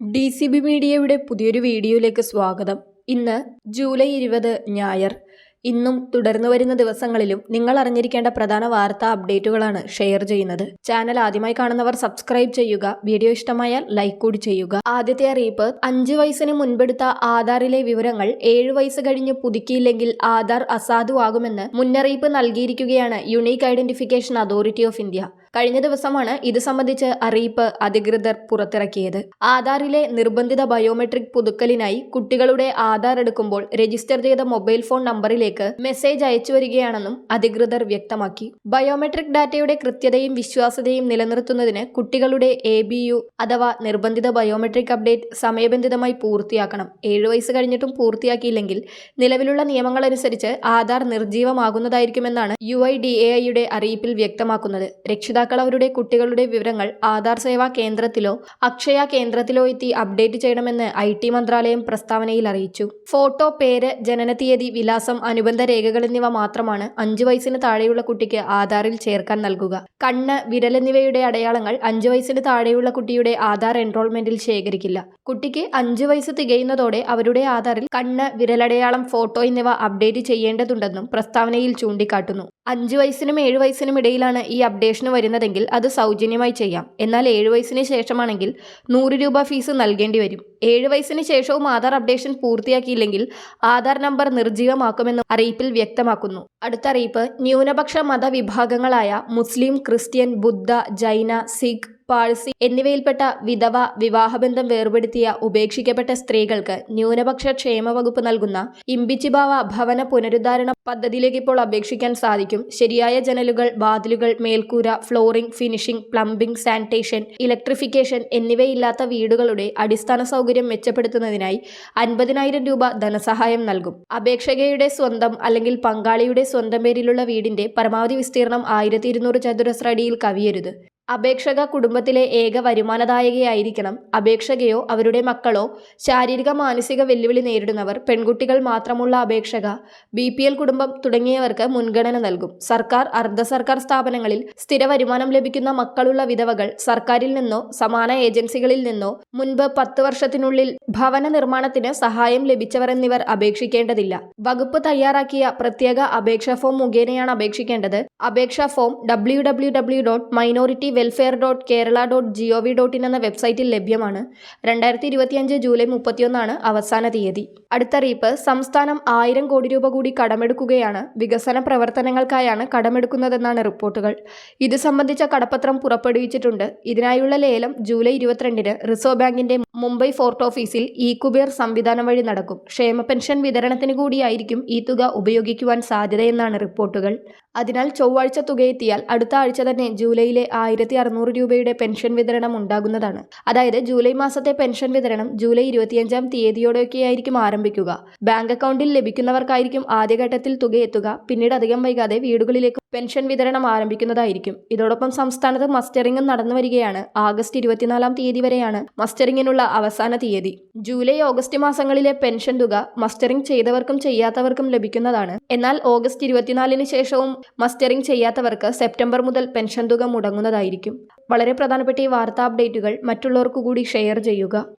D C B മീഡിയയുടെ പുതിയൊരു വീഡിയോയിലേക്ക് സ്വാഗതം. ഇന്ന് ജൂലൈ ഇരുപത് ഞായർ. ഇന്നും തുടർന്നു വരുന്ന ദിവസങ്ങളിലും നിങ്ങൾ അറിഞ്ഞിരിക്കേണ്ട പ്രധാന വാർത്താ അപ്ഡേറ്റുകളാണ് ഷെയർ ചെയ്യുന്നത്. ചാനൽ ആദ്യമായി കാണുന്നവർ സബ്സ്ക്രൈബ് ചെയ്യുക വീഡിയോ ഇഷ്ടമായാൽ ലൈക്ക് കൂടി ചെയ്യുക. ആദ്യത്തെ അറിയിപ്പ് അഞ്ചു വയസ്സിന് മുൻപെടുത്ത ആധാറിലെ വിവരങ്ങൾ ഏഴു വയസ്സ് കഴിഞ്ഞ് പുതുക്കിയില്ലെങ്കിൽ ആധാർ അസാധുവാകുമെന്ന് മുന്നറിയിപ്പ് നൽകിയിരിക്കുകയാണ് unique identification authority of India കഴിഞ്ഞ ദിവസമാണ് ഇത് സംബന്ധിച്ച് അറിയിപ്പ് അധികൃതർ പുറത്തിറക്കിയത്. ആധാറിലെ നിർബന്ധിത ബയോമെട്രിക് പുതുക്കലിനായി കുട്ടികളുടെ ആധാർ എടുക്കുമ്പോൾ രജിസ്റ്റർ ചെയ്ത മൊബൈൽ ഫോൺ നമ്പറിലേക്ക് മെസ്സേജ് അയച്ചു വരികയാണെന്നും അധികൃതർ വ്യക്തമാക്കി. ബയോമെട്രിക് ഡാറ്റയുടെ കൃത്യതയും വിശ്വാസ്യതയും നിലനിർത്തുന്നതിന് കുട്ടികളുടെ എ അഥവാ നിർബന്ധിത ബയോമെട്രിക് അപ്ഡേറ്റ് സമയബന്ധിതമായി പൂർത്തിയാക്കണം. ഏഴു വയസ്സ് കഴിഞ്ഞിട്ടും പൂർത്തിയാക്കിയില്ലെങ്കിൽ നിലവിലുള്ള നിയമങ്ങളനുസരിച്ച് ആധാർ നിർജീവമാകുന്നതായിരിക്കുമെന്നാണ് യു ഐ ഡി എ ഐയുടെ അറിയിപ്പിൽ വ്യക്തമാക്കുന്നത്. രക്ഷിതാക്കൾ അവരുടെ കുട്ടികളുടെ വിവരങ്ങൾ ആധാർ സേവാ കേന്ദ്രത്തിലോ അക്ഷയ കേന്ദ്രത്തിലോ എത്തി അപ്ഡേറ്റ് ചെയ്യണമെന്ന് ഐ ടി മന്ത്രാലയം പ്രസ്താവനയിൽ അറിയിച്ചു. ഫോട്ടോ പേര് ജനനതീയതി വിലാസം അനുബന്ധ രേഖകൾ എന്നിവ മാത്രമാണ് അഞ്ചു വയസ്സിന് താഴെയുള്ള കുട്ടിക്ക് ആധാറിൽ ചേർക്കാൻ നൽകുക. കണ്ണ് വിരൽ എന്നിവയുടെ അടയാളങ്ങൾ അഞ്ചു വയസ്സിന് താഴെയുള്ള കുട്ടിയുടെ ആധാർ എൻറോൾമെന്റിൽ ശേഖരിക്കില്ല. കുട്ടിക്ക് അഞ്ചു വയസ്സ് തികയുന്നതോടെ അവരുടെ ആധാറിൽ കണ്ണ് വിരലടയാളം ഫോട്ടോ എന്നിവ അപ്ഡേറ്റ് ചെയ്യേണ്ടതുണ്ടെന്നും പ്രസ്താവനയിൽ ചൂണ്ടിക്കാട്ടുന്നു. അഞ്ചു വയസ്സിനും ഏഴു വയസ്സിനും ഇടയിലാണ് ഈ അപ്ഡേഷന് വരുന്നതെങ്കിൽ അത് സൗജന്യമായി ചെയ്യാം. എന്നാൽ ഏഴു വയസ്സിന് ശേഷമാണെങ്കിൽ നൂറ് രൂപ ഫീസ് നൽകേണ്ടി വരും. ഏഴ് വയസ്സിന് ശേഷവും ആധാർ അപ്ഡേഷൻ പൂർത്തിയാക്കിയില്ലെങ്കിൽ ആധാർ നമ്പർ നിർജീവമാക്കുമെന്നും അറിയിപ്പിൽ വ്യക്തമാക്കുന്നു. അടുത്ത അറിയിപ്പ് ന്യൂനപക്ഷ മതവിഭാഗങ്ങളായ മുസ്ലിം ക്രിസ്ത്യൻ ബുദ്ധ ജൈന സിഖ് പാഴ്സി എന്നിവയിൽപ്പെട്ട വിധവ വിവാഹബന്ധം വേർപെടുത്തിയ ഉപേക്ഷിക്കപ്പെട്ട സ്ത്രീകൾക്ക് ന്യൂനപക്ഷ ക്ഷേമ വകുപ്പ് നൽകുന്ന ഇമ്പിച്ചിബാവ ഭവന പുനരുദ്ധാരണ പദ്ധതിയിലേക്ക് ഇപ്പോൾ അപേക്ഷിക്കാൻ സാധിക്കും. ശരിയായ ജനലുകൾ വാതിലുകൾ മേൽക്കൂര flooring finishing plumbing sanitation electrification എന്നിവയില്ലാത്ത വീടുകളുടെ അടിസ്ഥാന സൗകര്യം മെച്ചപ്പെടുത്തുന്നതിനായി അൻപതിനായിരം രൂപ ധനസഹായം നൽകും. അപേക്ഷകയുടെ സ്വന്തം അല്ലെങ്കിൽ പങ്കാളിയുടെ സ്വന്തം പേരിലുള്ള വീടിന്റെ പരമാവധി വിസ്തീർണം ആയിരത്തി ഇരുന്നൂറ് ചതുരശ്ര അടിയിൽ കവിയരുത്. അപേക്ഷക കുടുംബത്തിലെ ഏക വരുമാനദായകയായിരിക്കണം. അപേക്ഷകയോ അവരുടെ മക്കളോ ശാരീരിക മാനസിക വെല്ലുവിളി നേരിടുന്നവർ പെൺകുട്ടികൾ മാത്രമുള്ള അപേക്ഷക ബി പി എൽ കുടുംബം തുടങ്ങിയവർക്ക് മുൻഗണന നൽകും. സർക്കാർ അർദ്ധ സർക്കാർ സ്ഥാപനങ്ങളിൽ സ്ഥിര വരുമാനം ലഭിക്കുന്ന മക്കളുള്ള വിധവകൾ സർക്കാരിൽ നിന്നോ സമാന ഏജൻസികളിൽ നിന്നോ മുൻപ് പത്ത് വർഷത്തിനുള്ളിൽ ഭവന നിർമ്മാണത്തിന് സഹായം ലഭിച്ചവർ എന്നിവർ അപേക്ഷിക്കേണ്ടതില്ല. വകുപ്പ് തയ്യാറാക്കിയ പ്രത്യേക അപേക്ഷാ ഫോം മുഖേനയാണ് അപേക്ഷിക്കേണ്ടത്. അപേക്ഷാ form W W W dot minority welfare dot Kerala dot G O V dot in എന്ന വെബ്സൈറ്റിൽ ലഭ്യമാണ്. രണ്ടായിരത്തി ഇരുപത്തിയഞ്ച് ജൂലൈ മുപ്പത്തിയൊന്നാണ് അവസാന തീയതി. അടുത്തറിയിപ്പ് സംസ്ഥാനം ആയിരം കോടി രൂപ കൂടി കടമെടുക്കുകയാണ്. വികസന പ്രവർത്തനങ്ങൾക്കായാണ് കടമെടുക്കുന്നതെന്നാണ് റിപ്പോർട്ടുകൾ. ഇത് സംബന്ധിച്ച കടപ്പത്രം പുറപ്പെടുവിച്ചിട്ടുണ്ട്. ഇതിനായുള്ള ലേലം ജൂലൈ ഇരുപത്തിരണ്ടിന് റിസർവ് ബാങ്കിന്റെ മുംബൈ ഫോർട്ട് ഓഫീസിൽ ഇ കുബേർ സംവിധാനം വഴി നടക്കും. ക്ഷേമ പെൻഷൻ വിതരണത്തിന് കൂടിയായിരിക്കും ഈ തുക ഉപയോഗിക്കുവാൻ സാധ്യതയെന്നാണ് റിപ്പോർട്ടുകൾ. അതിനാൽ ചൊവ്വാഴ്ച തുകയെത്തിയാൽ അടുത്ത ആഴ്ച തന്നെ ജൂലൈയിലെ ആയിരത്തി അറുന്നൂറ് രൂപയുടെ പെൻഷൻ വിതരണം ഉണ്ടാകുന്നതാണ്. അതായത് ജൂലൈ മാസത്തെ പെൻഷൻ വിതരണം ജൂലൈ ഇരുപത്തിയഞ്ചാം തീയതിയോടെയൊക്കെയായിരിക്കും ആരംഭിക്കുക. ബാങ്ക് അക്കൗണ്ടിൽ ലഭിക്കുന്നവർക്കായിരിക്കും ആദ്യഘട്ടത്തിൽ തുക എത്തുക. പിന്നീട് അധികം വൈകാതെ വീടുകളിലേക്ക് പെൻഷൻ വിതരണം ആരംഭിക്കുന്നതായിരിക്കും. ഇതോടൊപ്പം സംസ്ഥാനത്ത് മസ്റ്ററിംഗും നടന്നു വരികയാണ്. ആഗസ്റ്റ് ഇരുപത്തിനാലാം തീയതി വരെയാണ് മസ്റ്ററിംഗിനുള്ള അവസാന തീയതി. ജൂലൈ ഓഗസ്റ്റ് മാസങ്ങളിലെ പെൻഷൻ തുക മസ്റ്ററിംഗ് ചെയ്തവർക്കും ചെയ്യാത്തവർക്കും ലഭിക്കുന്നതാണ്. എന്നാൽ ഓഗസ്റ്റ് ഇരുപത്തിനാലിന് ശേഷവും മസ്റ്ററിംഗ് ചെയ്യാത്തവർക്ക് സെപ്റ്റംബർ മുതൽ പെൻഷൻ തുക മുടങ്ങുന്നതായിരിക്കും. വളരെ പ്രധാനപ്പെട്ട ഈ വാർത്താ അപ്ഡേറ്റുകൾ മറ്റുള്ളവർക്കു കൂടി ഷെയർ ചെയ്യുക.